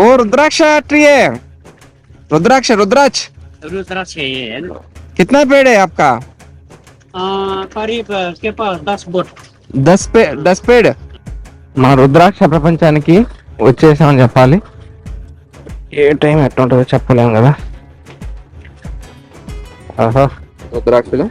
ओ रुद्राक्ष tree है रुद्राक्ष रुद्राक्ष रुद्राक्ष है ये है ना? कितना पेड़ है आपका आ, करीब के पास दस बोट దస్ పే దస్ పేడ్ మా రుద్రాక్ష ప్రపంచానికి వచ్చేసామని చెప్పాలి ఏ టైం ఎట్లా ఉంటుందో చెప్పలేము కదా ఆహా రుద్రాక్షలు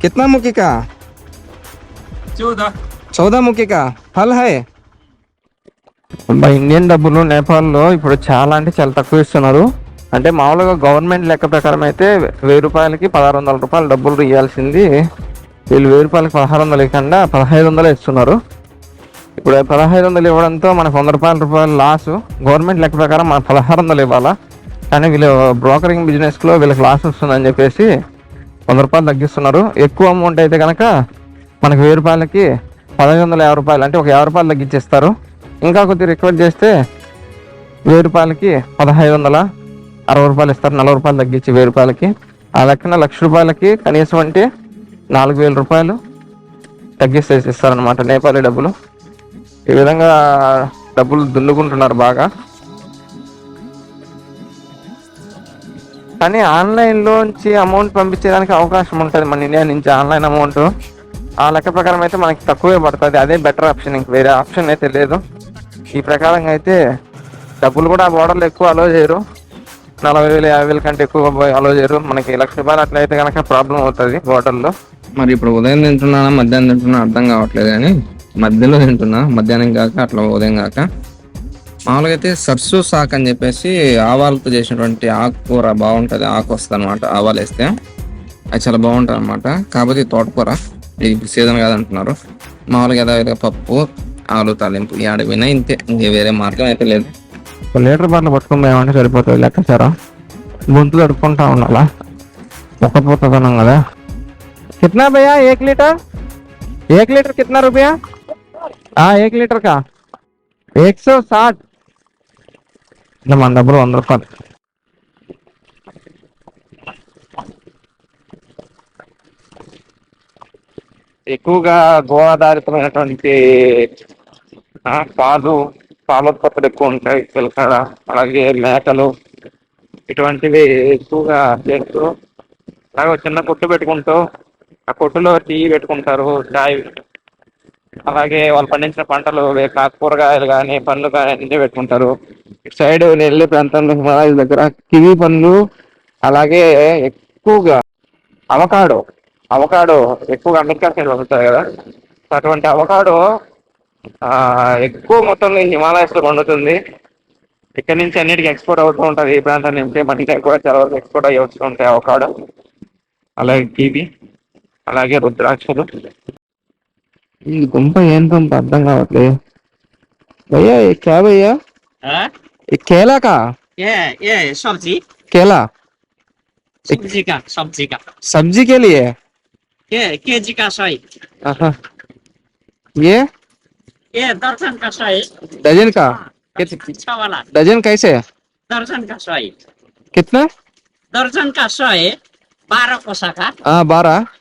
कितना मुखी का चौदह చౌదా ముఖి కా ఫల్ హై ఇండియన్ డబ్బులు నేపాల్లో ఇప్పుడు చాలా అంటే చాలా తక్కువ ఇస్తున్నారు అంటే మామూలుగా గవర్నమెంట్ లెక్క ప్రకారం అయితే వెయ్యి రూపాయలకి పదహారు వందల రూపాయలు డబ్బులు ఇవ్వాల్సింది వీళ్ళు వెయ్యి రూపాయలకి పదహారు వందలు ఇవ్వకుండా పదహైదు వందలు ఇస్తున్నారు ఇప్పుడు పదహైదు వందలు ఇవ్వడంతో మనకు వంద రూపాయల రూపాయలు లాస్ గవర్నమెంట్ లెక్క ప్రకారం మనకు పదహారు వందలు ఇవ్వాలా కానీ వీళ్ళు బ్రోకరింగ్ బిజినెస్లో వీళ్ళకి లాస్ వస్తుందని చెప్పేసి వంద రూపాయలు తగ్గిస్తున్నారు. ఎక్కువ అమౌంట్ అయితే కనుక మనకు వెయ్యి రూపాయలకి పదహైదు వందల యాభై రూపాయలు అంటే ఒక యాభై రూపాయలు తగ్గించేస్తారు. ఇంకా కొద్దిగా రిక్వెస్ట్ చేస్తే వెయ్యి రూపాయలకి పదహైదు వందల అరవై రూపాయలు ఇస్తారు. నలభై రూపాయలు తగ్గించి వెయ్యి రూపాయలకి. ఆ లెక్కన లక్ష రూపాయలకి కనీసం అంటే నాలుగు వేల రూపాయలు తగ్గిస్తే ఇస్తారనమాట నేపాలీ డబ్బులు. ఈ విధంగా డబ్బులు దున్నుకుంటున్నారు బాగా. కానీ ఆన్లైన్లోంచి అమౌంట్ పంపించేదానికి అవకాశం ఉంటుంది మన ఇండియా నుంచి ఆన్లైన్ అమౌంట్. ఆ లెక్క ప్రకారం అయితే మనకి తక్కువే పడుతుంది. అదే బెటర్ ఆప్షన్ ఇంక వేరే ఆప్షన్ అయితే లేదు. ఈ ప్రకారంగా అయితే డబ్బులు కూడా బోర్డర్లు ఎక్కువ అలో చేయరు. నలభై వేలు యాభై వేల కంటే ఎక్కువ అలో చేయరు. మనకి లక్ష రూపాయలు అట్లయితే కనుక ప్రాబ్లం అవుతుంది బోర్డర్లో మరి ఇప్పుడు ఉదయం తింటున్నానా మధ్యాహ్నం తింటున్నా అర్థం కావట్లేదు కానీ మధ్యలో తింటున్నా మధ్యాహ్నం కాక అట్లా ఉదయం కాక మామూలుగా అయితే సర్సు సాక్ అని చెప్పేసి ఆవాలతో చేసినటువంటి ఆకుకూర బాగుంటుంది ఆకు వస్తుంది అనమాట ఆవాలు వేస్తే అది చాలా బాగుంటుంది అనమాట కాకపోతే తోటకూర ఇప్పుడు సీజన్ కాదంటున్నారు. మామూలుగా ఏదో పప్పు ఆలు తాలింపు ఈ అడవినా ఇంతే. ఇంక వేరే మార్గం అయితే లేదు. లీటర్ బాటిల్ పట్టుకుందామంటే సరిపోతుంది లెక్క సారా గొంతు తడుపుకుంటా ఉండాలా? ఒక్క పోతున్నాం కదా. కిట్నా భయ్యా ఏక్ లీటర్? ఏక్ లీటర్ కిట్నా రూపాయ? ఏక్ లీటర్ కా एक सौ మన డబ్బులు వంద రూపాయలు. ఎక్కువగా గోవాధారితమైనటువంటి పాలు పాలోత్పత్తులు ఎక్కువ ఉంటాయి. పిల్లకాడ అలాగే మేకలు ఇటువంటివి ఎక్కువగా చేస్తూ అలాగే చిన్న కొట్టు పెట్టుకుంటూ ఆ కొట్టులో టీ పెట్టుకుంటారు చాయ్ అలాగే వాళ్ళు పండించిన పంటలు కూరగాయలు కానీ పండ్లు కానీ అన్ని పెట్టుకుంటారు. ఇటు సైడ్ నెల్లి ప్రాంతంలో హిమాలయ దగ్గర కివి పండ్లు అలాగే ఎక్కువగా అవకాడో అవకాడో ఎక్కువగా అమెరికా సైడ్ పండుతుంది కదా. అటువంటి అవకాడో ఎక్కువ మొత్తంలో హిమాలయస్లో పండుతుంది. ఇక్కడ నుంచి అన్నిటికీ ఎక్స్పోర్ట్ అవుతూ ఉంటుంది. ఈ ప్రాంతం నుంచి మనకి కూడా చాలా వరకు ఎక్స్పోర్ట్ అయ్యి వస్తూ ఉంటాయి అవకాడో. అలాగే కివి అలాగే రుద్రాక్షలు. ఈ దుంప ఏం దుంప అర్థం కావట్లేదు భయ్యా ये क्या भैया हाँ? ये केला का ये ये सब्जी केला सब्जी का सब्जी का सब्जी के लिए ये केजी का सही आहा। ये ये दर्जन का सही डजन का अच्छा वाला डजन कैसे दर्जन का सही कितना दर्जन का सही बारह कोसा का हाँ बारह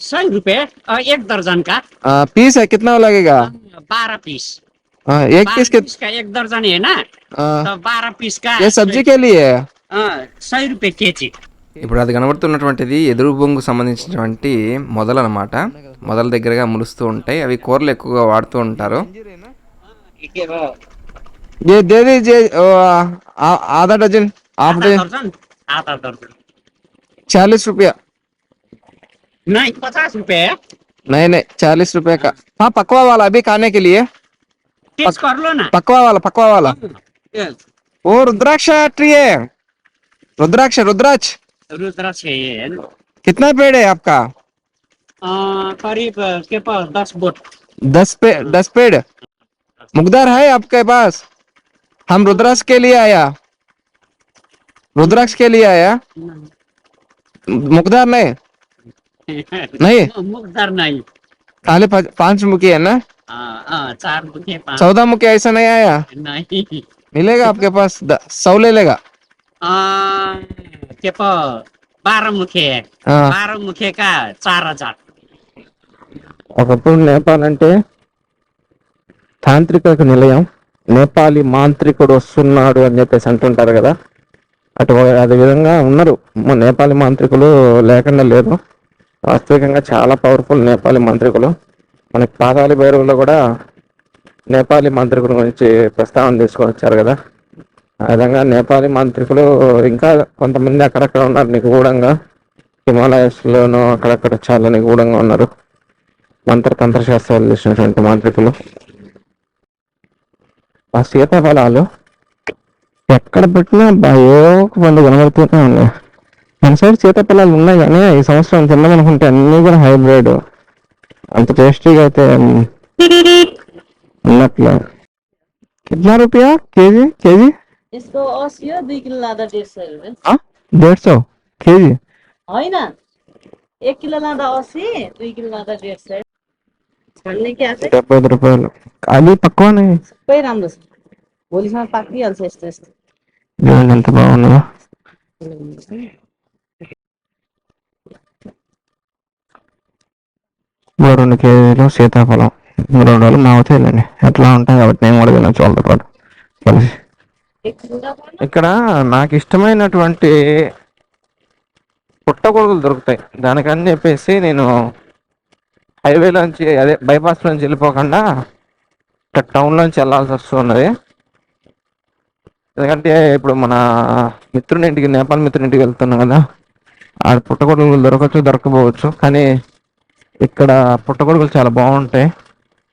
सौ रुपये और एक दर्जन का हाँ, पीस है कितना लगेगा बारह पीस हाँ, एक बारह पीस के पीस का एक दर्जन है ना हाँ, तो बारह पीस का ये सब्जी के लिए है हाँ, सौ रुपये के जी ఇప్పుడు అది కనబడుతున్నటువంటిది ఎదురు బొంగు సంబంధించినటువంటి మొదలు అనమాట మొదల దగ్గరగా ములుస్తూ ఉంటాయి అవి కూరలు ఎక్కువగా వాడుతూ ఉంటారు ये दे दीजिए ओ, आ- आधा नहीं पचास रुपए है। नहीं नहीं चालीस रुपए का। हाँ पकवा वाला अभी खाने के लिए। टेस्ट कर लो ना। पकवा वाला पकवा वाला। वो रुद्राक्ष ट्री है। रुद्राक्ष रुद्राक्ष। रुद्राक्ष है कितना पेड़ है आपका? करीब के पास दस बोट। दस पे दस पेड़? मुकदार है आपके पास? हम रुद्राक्ष के लिए आया। रुद्राक्ष के लिए आया? मुकदार नहीं? नहीं मुखदार नहीं खाली पांच- पांच मुखी है ना हाँ हाँ चार मुखे पाँच चौदह मुखी ऐसा नहीं आया नहीं मिलेगा आपके पास द- सौ ले लेगा आ, के पास बारह मुखे है हाँ बारह मुखे का चार हजार ఒకప్పుడు నేపాల్ అంటే తాంత్రిక నిలయం నేపాలీ మాంత్రికుడు వస్తున్నాడు అని చెప్పేసి అంటుంటారు కదా అటు అదే విధంగా ఉన్నారు మ- నేపాలీ మాంత్రికులు లేకుండా లేరు వాస్తవికంగా చాలా పవర్ఫుల్ నేపాలీ మంత్రికులు. మనకి పాతాళి భైరవులో కూడా నేపాలీ మంత్రికుల గురించి ప్రస్తావన తీసుకొని వచ్చారు కదా. ఆ విధంగా నేపాలీ మంత్రికులు ఇంకా కొంతమంది అక్కడక్కడ ఉన్నారు నిగూఢంగా. హిమాలయస్లోనూ అక్కడక్కడ చాలా నిగూఢంగా ఉన్నారు. మంత్ర తంత్ర శాస్త్రాలు చేసినటువంటి మాంత్రికులు. ఆ సీతాఫలాలు ఎక్కడ పెట్టినా బాయో పండు కనబడుతూనే ఉన్నాయి. మన సైడ్ సీతాఫలాలు ఉన్నాయి కానీ ఈ సంవత్సరం తిన్నామనుకుంటే అన్నీ కూడా హైబ్రిడ్ అంత టేస్టీగా అయితే ఉన్నట్లే कितना रुपया के जी के जी इसको अस्सी दुई किलो लाँदा डेढ सय रुपियाँ डेढ सौ के जी होइन एक किलो लाँदा अस्सी दुई किलो लाँदा डेढ सय డెబ్బై ఐదు రూపాయలు అది తక్కువనే सबै राम्रो छ भोलिसम्म पाकिहाल्छ यस्तो यस्तो ఎంత బాగుందో ఇంకో రెండు కేజీలు సీతాఫలం. రెండు రోజులు మావతేలండి ఎట్లా ఉంటాయి కాబట్టి నేను కూడా తినచ్చు వాళ్ళతో పాటు. కలిసి. ఇక్కడ నాకు ఇష్టమైనటువంటి పుట్టగొడుగులు దొరుకుతాయి. దానికని చెప్పేసి నేను హైవేలోంచి అదే బైపాస్లోంచి వెళ్ళిపోకుండా ఇక్కడ టౌన్లోంచి వెళ్ళాల్సి వస్తున్నది. ఎందుకంటే ఇప్పుడు మన మిత్రుని ఇంటికి నేపాల్ మిత్రుని ఇంటికి వెళ్తున్నాం కదా. ఆ పుట్టగొడుగులు దొరకచ్చు దొరకపోవచ్చు కానీ ఇక్కడ పుట్టగొడుగులు చాలా బాగుంటాయి.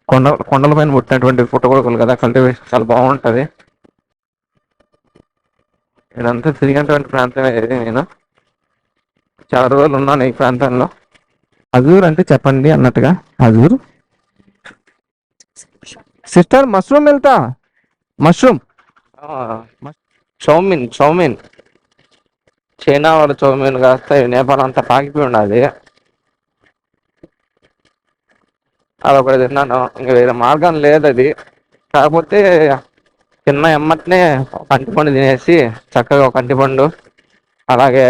కొండ కొండలపైన పుట్టినటువంటి పుట్టగొడుగులు కదా కల్టివేషన్ చాలా బాగుంటుంది. ఇదంతా తిరిగినటువంటి ప్రాంతమే ఇది నేను. చాలా రోజులు ఉన్నాను ఈ ప్రాంతంలో. హజూర్ అంటే చెప్పండి అన్నట్టుగా. హజూర్ సిస్టర్ మష్రూమ్ వెళ్తా. మష్రూమ్. Chowmein chowmein. చైనా వాళ్ళ చౌమిన్ కాస్త నేపాల్ అంతా పాకిపోయి ఉండాలి. అదొకటి తిన్నాను. ఇంకా వేరే మార్గం లేదు అది. కాకపోతే తిన్న ఎమ్మటనే ఒక అంటిపండు తినేసి చక్కగా ఒక అంటిపండు అలాగే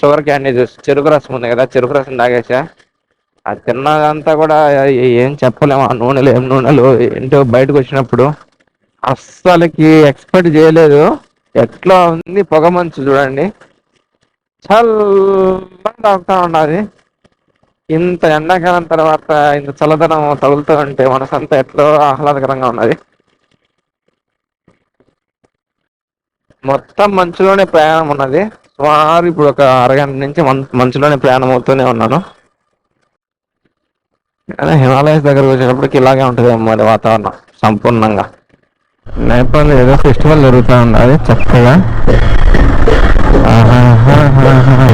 షుగర్ క్యాండీ జ్యూస్ చెరుకు రసం ఉంది కదా చెరుకు రసం తాగేసా. అది తిన్నదంతా కూడా ఏం చెప్పలేము. ఆ నూనెలు ఏం నూనెలు ఏంటో బయటకు వచ్చినప్పుడు అస్సలకి ఎక్స్పెక్ట్ చేయలేదు. ఎట్లా ఉంది పొగ మంచు చూడండి. చాలా తాగుతా ఉన్నది ఇంత ఎండాకాలం తర్వాత ఇంత చల్లదనం తగులుతూ ఉంటే మనసంతా ఎట్లో ఆహ్లాదకరంగా ఉన్నది. మొత్తం మంచులోనే ప్రయాణం ఉన్నది. సుమారు ఇప్పుడు ఒక అరగంట నుంచి మంచులోనే ప్రయాణం అవుతూనే ఉన్నాను. కానీ హిమాలయస్ దగ్గరకు వచ్చేటప్పటికి ఇలాగే ఉంటుంది మరి వాతావరణం సంపూర్ణంగా. నేపాల్ ఏదో ఫెస్టివల్ జరుగుతూ ఉన్నది చక్కగా. ఆహాహాహాహా.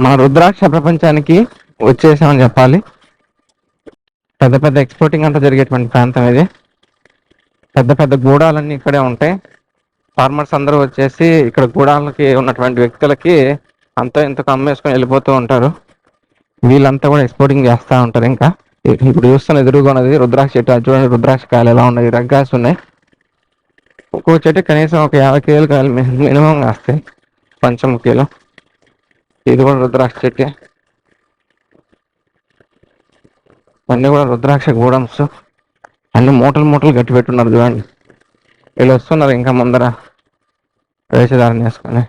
మన రుద్రాక్ష ప్రపంచానికి వచ్చేసామని చెప్పాలి. పెద్ద పెద్ద ఎక్స్పోర్టింగ్ అంతా జరిగేటువంటి ప్రాంతం ఇది. పెద్ద పెద్ద గూడాలన్నీ ఇక్కడే ఉంటాయి. ఫార్మర్స్ అందరూ వచ్చేసి ఇక్కడ గూడాలకి ఉన్నటువంటి వ్యక్తులకి అంతా ఇంతకు అమ్మేసుకొని వెళ్ళిపోతూ ఉంటారు. వీళ్ళంతా కూడా ఎక్స్పోర్టింగ్ చేస్తూ ఉంటారు ఇంకా. ఇప్పుడు చూస్తున్న ఎదురుగా ఉన్నది రుద్రాక్ష చెట్టు. అది చూడండి రుద్రాక్ష కాయలు ఎలా ఉన్నాయి? రగ్గాస్ ఉన్నాయి. ఒక్కో చెట్టు కనీసం ఒక యాభై కేలు కాయలు మినిమం కాస్తాయి. పంచముఖీలు ఇది కూడా రుద్రాక్ష చెట్టే. అన్నీ కూడా రుద్రాక్ష గూడమ్స్ అన్ని మూటలు మూటలు కట్టి పెట్టున్నారు చూడండి. వీళ్ళు వస్తున్నారు ఇంకా ముందర. వేషధారణ వేసుకొని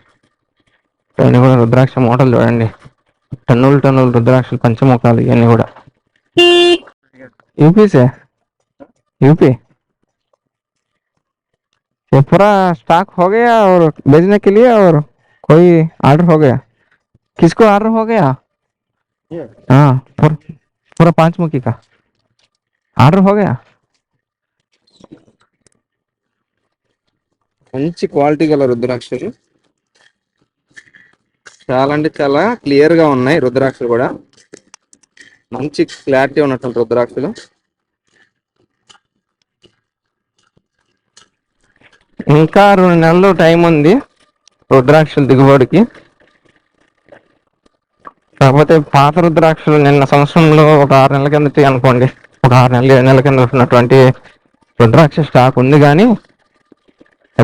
ఇవన్నీ కూడా రుద్రాక్ష మూటలు చూడండి టన్నులు టన్నులు రుద్రాక్షలు పంచముఖాలు ఇవన్నీ కూడా యూపీసే యూపీ ये पूरा स्टॉक हो गया और भेजने के लिए और कोई ऑर्डर हो गया किसको ऑर्डर हो गया हाँ पूरा पूरा पांच मुखी का ఆర్డర్ हो गया మంచి క్వాలిటీ గల రుద్రాక్షలు. చాలా అంటే చాలా క్లియర్గా ఉన్నాయి రుద్రాక్షలు కూడా. మంచి క్లారిటీ ఉన్నటువంటి రుద్రాక్షలు. ఇంకా రెండు నెలలు టైం ఉంది రుద్రాక్షల దిగుబడికి. కాకపోతే పాత రుద్రాక్షలు నిన్న సంవత్సరంలో ఒక ఆరు నెలల కిందటి అనుకోండి. ఒక ఆరు నెలలు ఏడు నెలల కింద ఉన్నటువంటి రుద్రాక్ష స్టాక్ ఉంది కానీ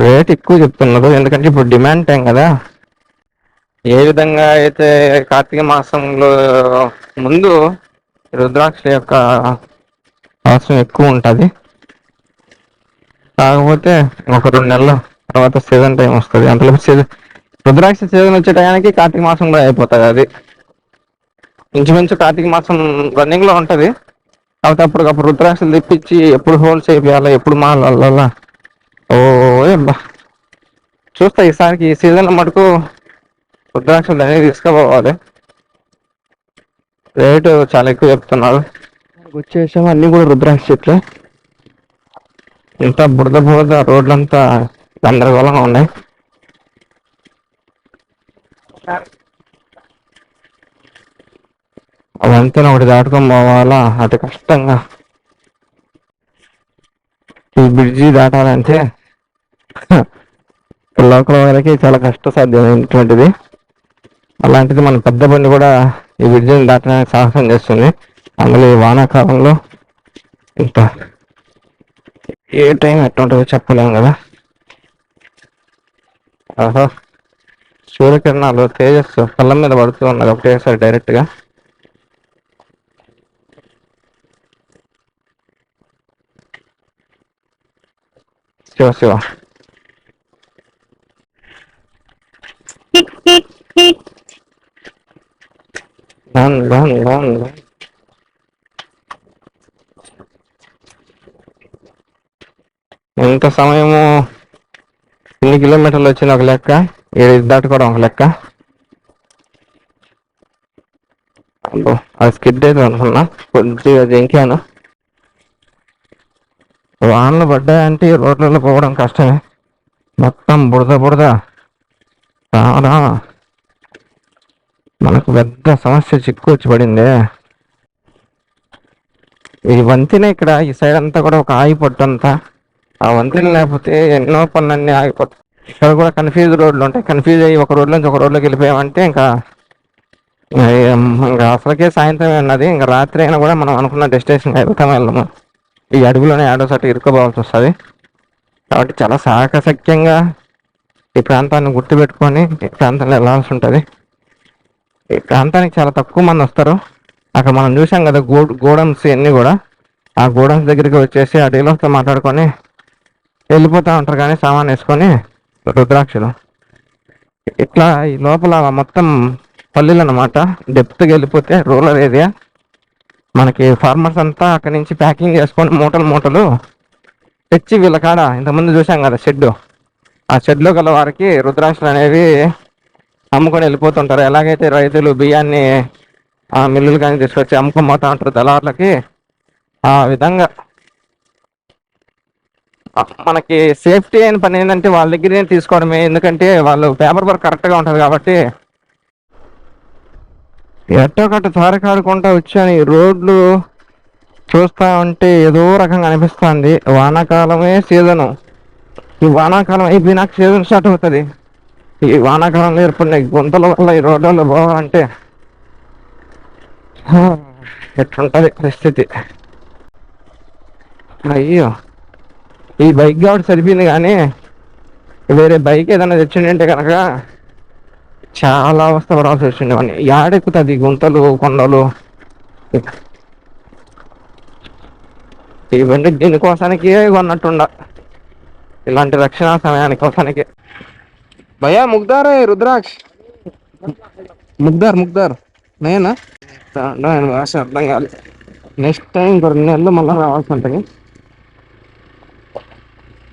రేట్ ఎక్కువ చెప్తున్నారు. ఎందుకంటే ఇప్పుడు డిమాండ్ టైం కదా. ఏ విధంగా అయితే కార్తీక మాసంలో ముందు రుద్రాక్ష యొక్క అవసరం ఎక్కువ ఉంటుంది. కాకపోతే ఒక రెండు నెలల తర్వాత సీజన్ టైం వస్తుంది. అంతలో సీజన్ రుద్రాక్ష సీజన్ వచ్చే టయానికి కార్తీక మాసం కూడా అయిపోతుంది అది. ఇంచుమించు కార్తీక మాసం రన్నింగ్లో ఉంటుంది ఉంటది. కాకపోతే అప్పటికప్పుడు రుద్రాక్షలు తెప్పించి ఎప్పుడు హోల్ చేయాలి ఎప్పుడు మాల ఓ. చూస్తా ఈసారికి ఈ సీజన్ మటుకు రుద్రాక్షలు అనేది తీసుకుపోవాలి. రేటు చాలా ఎక్కువ చెప్తున్నారు. వచ్చేసాము అన్ని కూడా రుద్రాక్ష చెట్లు. ఇంత బురద బురద రోడ్లంతా గందరగోళంగా ఉన్నాయి. వంతెన ఒకటి దాటుకొని పోవాలా? అతి కష్టంగా. ఈ బ్రిడ్జి దాటాలంటే లోకల్ వాళ్ళకి చాలా కష్టసాధ్యమైనటువంటిది. అలాంటిది మన పెద్ద బండి కూడా ఈ బ్రిడ్జిని దాటడానికి సాహసం చేస్తుంది. అందులో ఈ వానాకాలంలో ఇంత ఏ టైం ఎట్టుంటుందో చెప్పలేము కదా. ఆహా. సూర్యకిరణాలు తేజస్సు కళ్ళ మీద పడుతూ ఉన్నది ఒకటేసారి డైరెక్ట్గా. Shiva Shiva Run, run, run, run. ఎంత సమయము ఎన్ని కిలోమీటర్లు వచ్చిన ఒక లెక్క? ఏడు దాటుకోవడం ఒక లెక్క? అది స్కిడ్ అయితే అనుకున్నా. కొద్దిగా జంకాను వానలు పడ్డాయంటే రోడ్లలో పోవడం కష్టమే. మొత్తం బురద బురద. చాలా మనకు పెద్ద సమస్య చిక్కు వచ్చి పడిందే. ఈ వంతెన ఇక్కడ ఈ సైడ్ అంతా కూడా ఒక ఆయిపట్టు అంతా. ఆ వంతెన లేకపోతే ఎన్నో పనులన్నీ ఆగిపోతాయి. ఇక్కడ కూడా కన్ఫ్యూజ్ రోడ్లు ఉంటాయి. కన్ఫ్యూజ్ అయ్యి ఒక రోడ్ నుంచి ఒక రోడ్లోకి వెళ్ళిపోయామంటే ఇంకా ఇంకా అసలుకే సాయంత్రం ఉన్నది ఇంకా రాత్రి అయినా కూడా మనం అనుకున్న డెస్టినేషన్ అయిపోతాం వెళ్ళము. ఈ అడవిలోనే ఏడో సట ఇరుక్కోపోవాల్సి వస్తుంది. కాబట్టి చాలా సాకసక్యంగా ఈ ప్రాంతాన్ని గుర్తుపెట్టుకొని ఈ ప్రాంతంలో వెళ్ళాల్సి ఉంటుంది. ఈ ప్రాంతానికి చాలా తక్కువ మంది వస్తారు. అక్కడ మనం చూసాం కదా గో గోడమ్స్ ఇవన్నీ కూడా. ఆ గోడమ్స్ దగ్గరికి వచ్చేసి ఆ డీలర్స్తో మాట్లాడుకొని వెళ్ళిపోతూ ఉంటారు కానీ సామాన్ వేసుకొని రుద్రాక్షలు. ఇట్లా ఈ లోపల మొత్తం పల్లెలు అనమాట డెప్త్కి వెళ్ళిపోతే రూరల్ ఏరియా. మనకి ఫార్మర్స్ అంతా అక్కడి నుంచి ప్యాకింగ్ చేసుకొని మూటలు మూటలు తెచ్చి వీళ్ళ కాడ ఇంతకుముందు చూసాం కదా షెడ్ ఆ షెడ్లో గల వారికి రుద్రాక్షలు అనేవి అమ్ముకొని వెళ్ళిపోతుంటారు. ఎలాగైతే రైతులు బియ్యాన్ని ఆ మిల్లులు కానీ తీసుకొచ్చి అమ్ముకొని పోతా ఉంటారు దళారులకి ఆ విధంగా మనకి సేఫ్టీ అయిన పని ఏంటంటే వాళ్ళ దగ్గరే తీసుకోవడమే. ఎందుకంటే వాళ్ళు పేపర్ వర్క్ కరెక్ట్గా ఉంటుంది కాబట్టి ఎట్టో కట్ట తారకాడుకుంటా వచ్చాను. ఈ రోడ్లు చూస్తా ఉంటే ఏదో రకంగా అనిపిస్తుంది. వానాకాలమే సీజను. ఈ వానాకాలం అయిపోయినాక సీజన్ స్టార్ట్ అవుతుంది. ఈ వానాకాలంలో ఏర్పడిన గుంతల వల్ల ఈ రోడ్లలో పోవాలంటే ఎట్లుంటుంది పరిస్థితి. అయ్యో. ఈ బైక్ కాబట్టి సరిపోయింది కానీ వేరే బైక్ ఏదైనా తెచ్చిండే కనుక చాలా అవస్థ పడాల్సి వచ్చిండేవాడిని యాడెక్కుతుంది గుంతలు కొండలు. ఇవన్నీ దీనికోసానికి కొన్నట్టుండ. ఇలాంటి రక్షణ సమయానికి కోసానికి. భయా ముగ్ధారే రుద్రాక్ష్. ముగ్ధార్ ముగ్ధార్ నేనా? ఆయన భాష అర్థం కాదు నెక్స్ట్ టైం రెండు నెలలు మళ్ళీ రావాల్సి ఉంటుంది.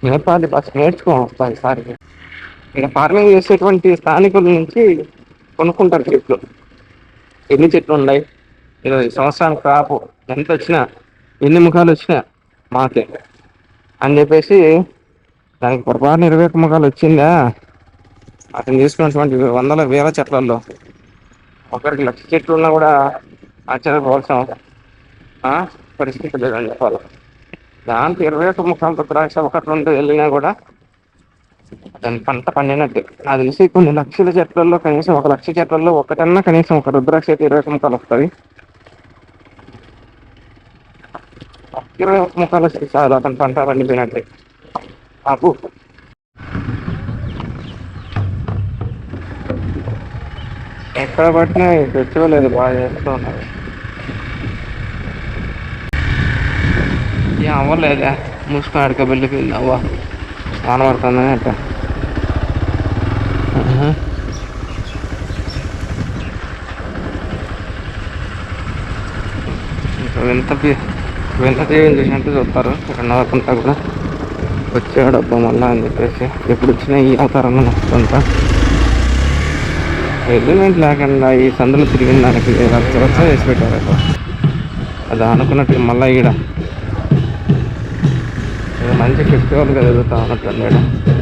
నేపాలి బస్ నేర్చుకోవాలి ఒకసారి. ఇక్కడ ఫార్మింగ్ చేసేటువంటి స్థానికుల నుంచి కొనుక్కుంటారు చెట్లు. ఎన్ని చెట్లు ఉన్నాయి? ఇరవై సంవత్సరానికి క్రాప్ ఎంత వచ్చినా ఎన్ని ముఖాలు వచ్చినా మాకే. అని చెప్పేసి దానికి పొరపాటున ఇరవై ఒక్క ముఖాలు వచ్చిందా? అతను తీసుకున్నటువంటి వందల వేల చెట్లలో ఒకరికి లక్ష చెట్లు ఉన్నా కూడా ఆశ్చర్యపోవాల్సిన పరిస్థితి లేదని చెప్పాలి. దాంట్లో ఇరవై ఒక్క ముఖాలతో ద్రాక్ష ఒకటి రెండు వెళ్ళినా కూడా దాని పంట పండినట్టు. నాకు తెలిసి కొన్ని లక్షల చెట్లలో కనీసం ఒక లక్ష చెట్లలో ఒకటన్నా కనీసం ఒక రుద్రాక్ష అయితే ఇరవై ముఖాలు వస్తుంది ఇరవై ఒక ముఖాలు వస్తాయి చాలు అతని పంట పండిపోయినట్టే. అప్పు ఎక్కడ పట్టినా తెచ్చుకోలేదు బాగా చేస్తూ ఉన్నారు. ఏం అవ్వలేదా మూసుకొని అడక బిల్లుకి అవ్వ. వాన పడుతుందని. ఇంకా వింత వింత తీయని చూసినట్టు చూస్తారు. రెండు వరకుంటా కూడా వచ్చాడు అబ్బా మళ్ళా అని చెప్పేసి. ఎప్పుడు వచ్చినా ఈ అవతారంలో నచ్చుతుంటా ఎలిమెంట్ లేకుండా ఈ సందులో తిరిగిన దానికి రచ్చ చేసి పెట్టారు అక్కడ అది అనుకున్నట్టు మళ్ళీ ఈడ మంచి ఫెస్టివల్గా జరుగుతా ఉన్నట్టు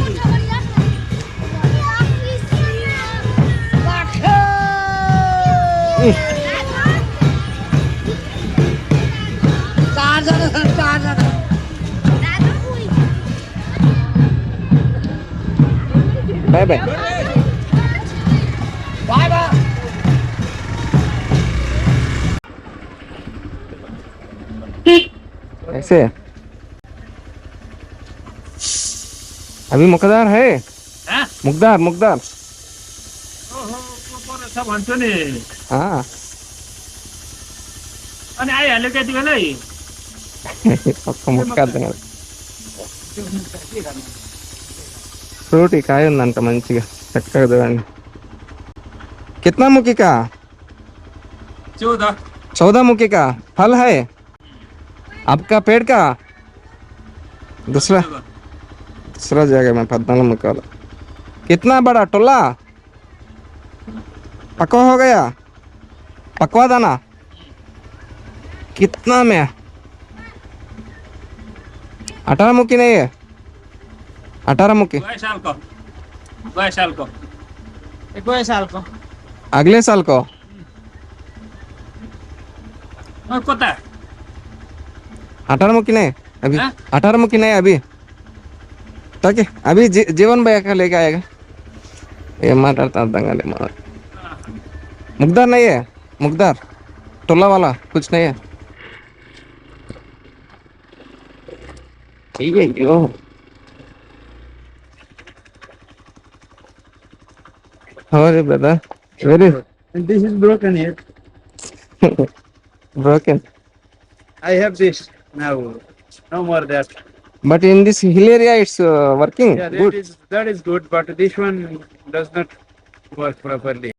Bé bé. Bye bye. ऐसे अभी मुकदार है मुकदार मुकदार सब भन्छु नि अनि आइहाल्यो त्यति बेलै पक्का मुक्का ఫ్రూట్ ఈ కాయ ఉందంట మంచిగా చక్కగా చూడండి कितना मुखी का चौध चौदह मुखी का फल है आपका पेड़ का दूसरा दूसरा जगह में पद्नालू मुखी वाला कितना बड़ा टोला पकवा हो गया पकवा दाना कितना में अठारह मुखी नहीं है अठारह मुके। साल को। साल को। साल को। अगले साल को। अठारह मुकी नहीं अभी हाँ? अठारह मुकी नहीं अभी। ताकि अभी जी, जीवन भैया का लेके आएगा। ये माटरता दंगा ले मार। मुकदार नहीं है? मुकदार टोला वाला कुछ नहीं है। ठीक है How are you, brother? Where is? And this is broken here. broken. I have this now. No more that. But in this hill area, it's uh, working. Yeah, that good. is that is good, but this one does not work properly.